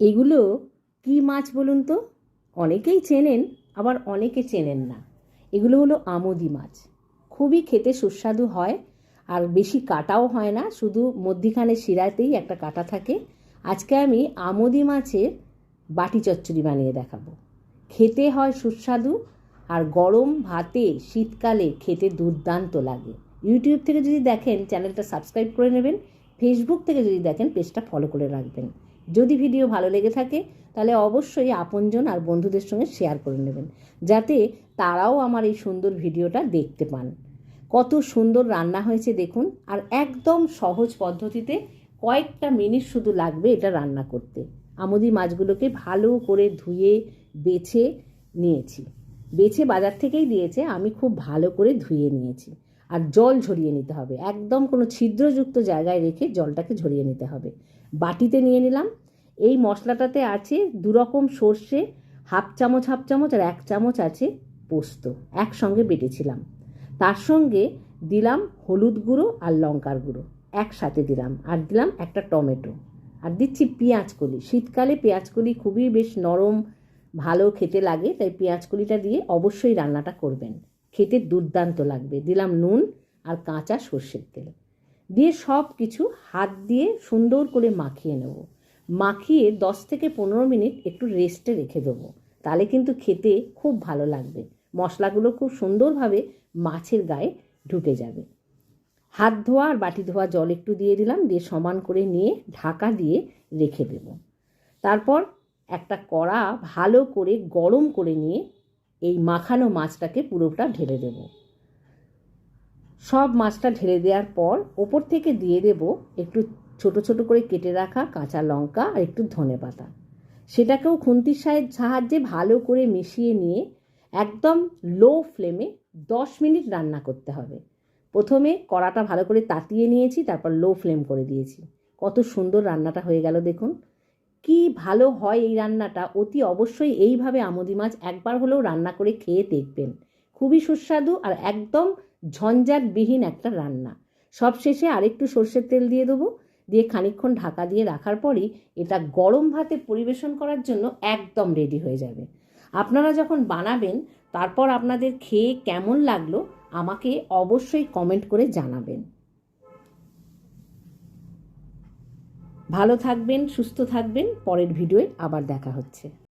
এগুলো কি মাছ বলুন তো? অনেকেই চেনেন, আবার অনেকে চেনেন না। এগুলো হলো আমোদি মাছ। খুবই খেতে সুস্বাদু হয়, আর বেশি কাটাও হয় না, শুধু মধ্যিখানে শিরাতেই একটা কাটা থাকে। আজকে আমি আমোদি মাছের বাটি চচ্চড়ি বানিয়ে দেখাবো। খেতে হয় সুস্বাদু, আর গরম ভাতে শীতকালে খেতে দুর্দান্ত লাগে। ইউটিউব থেকে যদি দেখেন, চ্যানেলটা সাবস্ক্রাইব করে নেবেন, ফেসবুক থেকে যদি দেখেন, পেজটা ফলো করে রাখবেন। যদি ভিডিও ভালো লেগে থাকে, তাহলে অবশ্যই আপনজন আর বন্ধুদের সঙ্গে শেয়ার করে নেবেন, যাতে তারাও আমার এই সুন্দর ভিডিওটা দেখতে পান। কত সুন্দর রান্না হয়েছে দেখুন, আর একদম সহজ পদ্ধতিতে কয়েকটা মিনিট শুধু লাগবে এটা রান্না করতে। আমুদি মাছগুলোকে ভালো করে ধুয়ে, বেছে নিয়েছি। বেছে বাজার থেকেই দিয়েছে, আমি খুব ভালো করে ধুয়ে নিয়েছি। আর জল ঝরিয়ে নিতে হবে। একদম কোনো ছিদ্রযুক্ত জায়গায় রেখে জলটাকে ঝরিয়ে নিতে হবে। বাটিতে নিয়ে নিলাম। এই মশলাটাতে আছে দুরকম সর্ষে, হাফ চামচ হাফ চামচ আর এক চামচ আছে পোস্ত। একসঙ্গে বেটেছিলাম। তার সঙ্গে দিলাম হলুদ গুঁড়ো আর লঙ্কার গুঁড়ো। একসাথে দিলাম। আর দিলাম একটা টমেটো। আর দিচ্ছি পেঁয়াজ কলি শীতকালে পেঁয়াজ কলি খুবই বেশ নরম, ভালো খেতে লাগে। তাই পেঁয়াজ কলিটা দিয়ে অবশ্যই রান্নাটা করবেন। খেতে দুর্দান্ত লাগবে। দিলাম নুন আর কাঁচা সর্ষের তেল। দিয়ে সব কিছু হাত দিয়ে সুন্দর করে মাখিয়ে নেব। মাখিয়ে দশ থেকে পনেরো মিনিট একটু রেস্টে রেখে দেবো। তাহলে কিন্তু খেতে খুব ভালো লাগবে। মশলাগুলো খুব সুন্দরভাবে মাছের গায়ে ঢুকে যাবে। হাত ধোয়া আর বাটি ধোয়া জল একটু দিয়ে দিলাম। দিয়ে সমান করে নিয়ে ঢাকা দিয়ে রেখে দেব। তারপর একটা কড়া ভালো করে গরম করে নিয়ে এই মাখানো মাছটাকে পুরোটা ঢেলে দেব। সব মাছটা ঢেলে দেওয়ার পর ওপর থেকে দিয়ে দেব একটু ছোট ছোট করে কেটে রাখা কাঁচা লঙ্কা আর একটু ধনে পাতা। সেটাকেও খুন্তির সাহায্যে ভালো করে মিশিয়ে নিয়ে একদম লো ফ্লেমে দশ মিনিট রান্না করতে হবে। প্রথমে কড়াটা ভালো করে তাতিয়ে নিয়েছি, তারপর লো ফ্লেম করে দিয়েছি। কত সুন্দর রান্নাটা হয়ে গেল দেখুন। কি ভালো হয় এই রান্নাটা, অতি অবশ্যই এইভাবে আমদি মাছ একবার হলেও রান্না করে খেয়ে দেখবেন। খুবই সুস্বাদু আর একদম ঝঞ্ঝাটবিহীন একটা রান্না। সব শেষে আরেকটু সর্ষের তেল দিয়ে দেবো। দিয়ে খানিকক্ষণ ঢাকা দিয়ে রাখার পরই এটা গরম ভাতে পরিবেশন করার জন্য একদম রেডি হয়ে যাবে। আপনারা যখন বানাবেন, তারপর আপনাদের খেয়ে কেমন লাগল, আমাকে অবশ্যই কমেন্ট করে জানাবেন। ভালো থাকবেন সুস্থ থাকবেন। পরের ভিডিওয়ে আবার দেখা হচ্ছে।